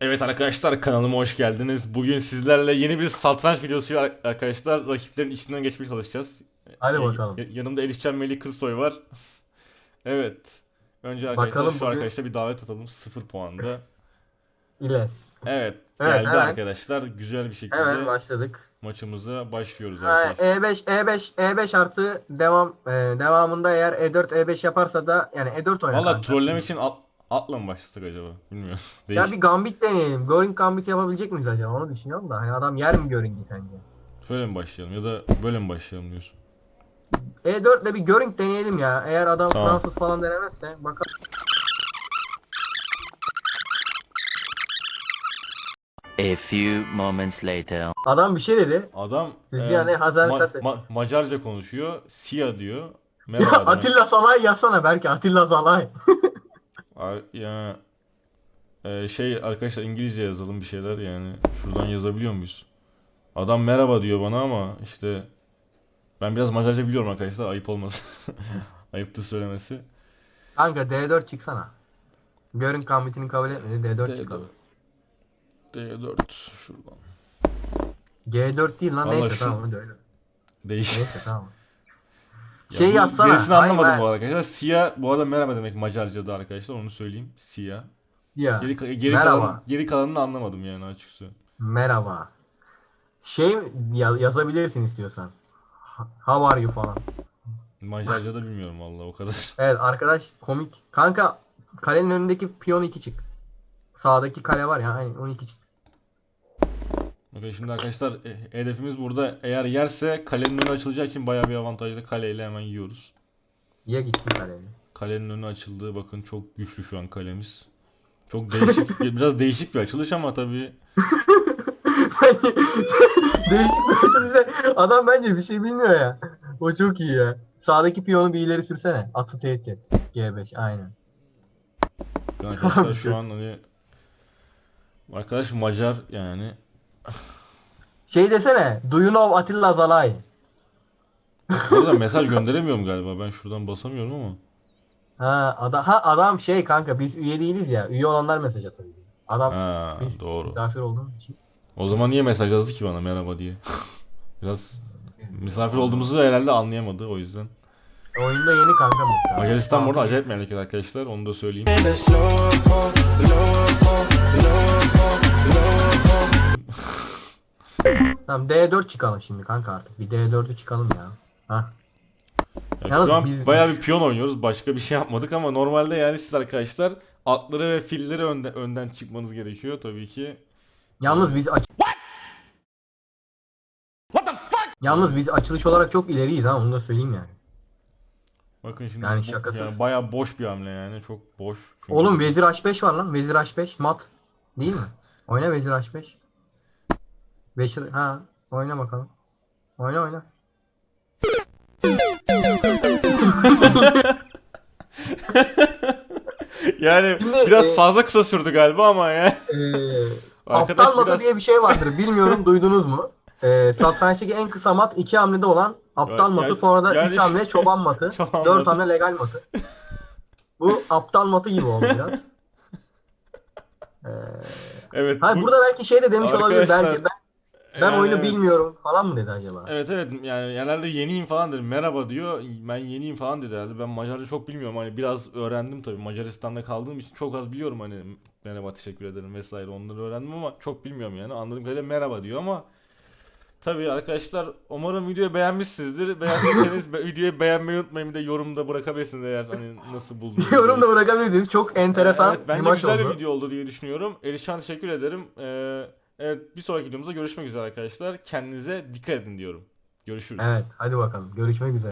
Evet arkadaşlar kanalıma hoş geldiniz. Bugün sizlerle yeni bir satranç videosu arkadaşlar. Rakiplerin içinden geçmeye çalışacağız. Hadi Ee, bakalım. yanımda Elifcan Melih Kırsoy var. evet. Önce arkadaşlar Bakalım şu bugün- arkadaşa bir davet atalım 0 puanda. İle. Evet, Evet, geldi evet. arkadaşlar. Güzel bir şekilde Hemen başladık. maçımıza başlıyoruz arkadaşlar. E5 E5 E5 artı devam e, devamında eğer E4 E5 yaparsa da yani E4 oynar. Valla trollemek için at, atla mı başlasak acaba? Bilmiyorum. Ya Değişik. bir gambit deneyelim. Göring gambit yapabilecek miyiz acaba? Onu düşünüyorum da. Hani adam yer mi Göring'i sence? Böyle mi başlayalım ya da böyle mi başlayalım diyorsun? E4 ile bir Göring deneyelim ya. Eğer adam Tamam. Fransız falan denemezse bakalım. A few moments later. Adam bir şey dedi. Adam Siz e, yani Hazar Ma- Kase- Ma- Macarca konuşuyor. Sia diyor. Ya Merhaba demek. Atilla Salay yazsana belki Atilla Salay. Ar- Ya e, şey arkadaşlar İngilizce yazalım bir şeyler yani. Şuradan yazabiliyor muyuz? Adam merhaba diyor bana ama işte ben biraz Macarca biliyorum arkadaşlar. Ayıp olmasın. Ayıptır söylemesi. Kanka D4 çıksana. Göring gambitini kabul etmedi. D4 çıkalım. D4 şuradan. G4 değil lan Vallahi neyse şu- tamam hadi öyle. Değiş. Neyse tamam. Ya Şey bu- yazsana. Gerisini anlamadım ben- bu arada arkadaşlar. Sia bu arada merhaba demek Macarca'da arkadaşlar onu söyleyeyim. Sia. Ya. Geri, geri, Merhaba. kalan, geri kalanını anlamadım yani açıkçası. Merhaba. Şey ya- yazabilirsin istiyorsan. How are you falan. Macarca'da bilmiyorum vallahi o kadar. Evet arkadaş komik. Kanka kalenin önündeki piyon 2 çık. Sağdaki kale var ya hani 12 çık. Bakın şimdi arkadaşlar e, hedefimiz burada eğer yerse kalenin önü açılacağı için bayağı bir avantajlı kaleyle hemen yiyoruz. Ya gitsin kaleyi. Kalenin önü açıldı bakın çok güçlü şu an kalemiz. Çok değişik biraz değişik bir açılış ama tabii Değişik bir açılışta adam bence bir şey bilmiyor ya. O çok iyi ya. Sağdaki piyonu bir ileri sürsene. Atı tehdit et. G5 aynen. arkadaşlar şu an hani arkadaş Macar yani Şey desene. Do you know Atilla Zalay? Orada mesaj gönderemiyorum galiba ben şuradan basamıyorum ama. Ha adam ha adam şey kanka biz üye değiliz ya. Üye olanlar mesaj atabiliyor. Adam Ha biz doğru. misafir olduğumuz için. O zaman niye mesaj yazdı ki bana merhaba diye. Biraz misafir olduğumuzu da herhalde anlayamadı o yüzden. Oyunda yeni kanka muhtemelen. Macaristan bu arada acayip memleket arkadaşlar onu da söyleyeyim. Tamam D4 çıkalım şimdi kanka artık. Bir D4'ü çıkalım ya. Ha. Ya Yalnız şu an biz- bayağı bir piyon oynuyoruz. Başka bir şey yapmadık ama normalde yani siz arkadaşlar atları ve filleri önde, önden çıkmanız gerekiyor tabii ki. Yalnız biz aç Yalnız biz açılış olarak çok ileriyiz ha onu da söyleyeyim yani. Bakın şimdi Yani şakasız. yani bayağı boş bir hamle yani çok boş. Çünkü Oğlum Vezir H5 var lan. Vezir H5 mat. Değil mi? Oyna Vezir H5. Vezir ha oyna bakalım. Oyna oyna. yani Şimdi, biraz e, fazla kısa sürdü galiba ama ya. Ee, Arkadaş aptal matı biraz- diye bir şey vardır. Bilmiyorum duydunuz mu? Ee, satrançtaki en kısa mat iki hamlede olan aptal Ya- matı sonra da yani- üç hamle çoban matı. Çoban dört hamle legal matı. Bu aptal matı gibi oldu biraz. Ee, Evet. hayır bu- burada belki şey de demiş olabilir belki ben, ben yani oyunu evet. bilmiyorum falan mı dedi acaba? Evet evet yani genelde yeniyim falan dedim. Merhaba diyor. Ben yeniyim falan dedi herhalde. Ben Macarca çok bilmiyorum. Hani biraz öğrendim tabii. Macaristan'da kaldığım için çok az biliyorum hani merhaba teşekkür ederim vesaire onları öğrendim ama çok bilmiyorum yani. Anladığım kadarıyla merhaba diyor ama Tabii arkadaşlar umarım videoyu beğenmişsinizdir. Beğendiyseniz be- videoyu beğenmeyi unutmayın. Bir de yorumda bırakabilirsiniz eğer hani nasıl buldunuz. Yorum da diye. bırakabilirsiniz. Çok enteresan Evet, bir bence maç güzel oldu. bir video oldu diye düşünüyorum. Erişan teşekkür ederim. Ee, evet bir sonraki videomuzda görüşmek üzere arkadaşlar. Kendinize dikkat edin diyorum. Görüşürüz. Evet hadi bakalım. Görüşmek üzere.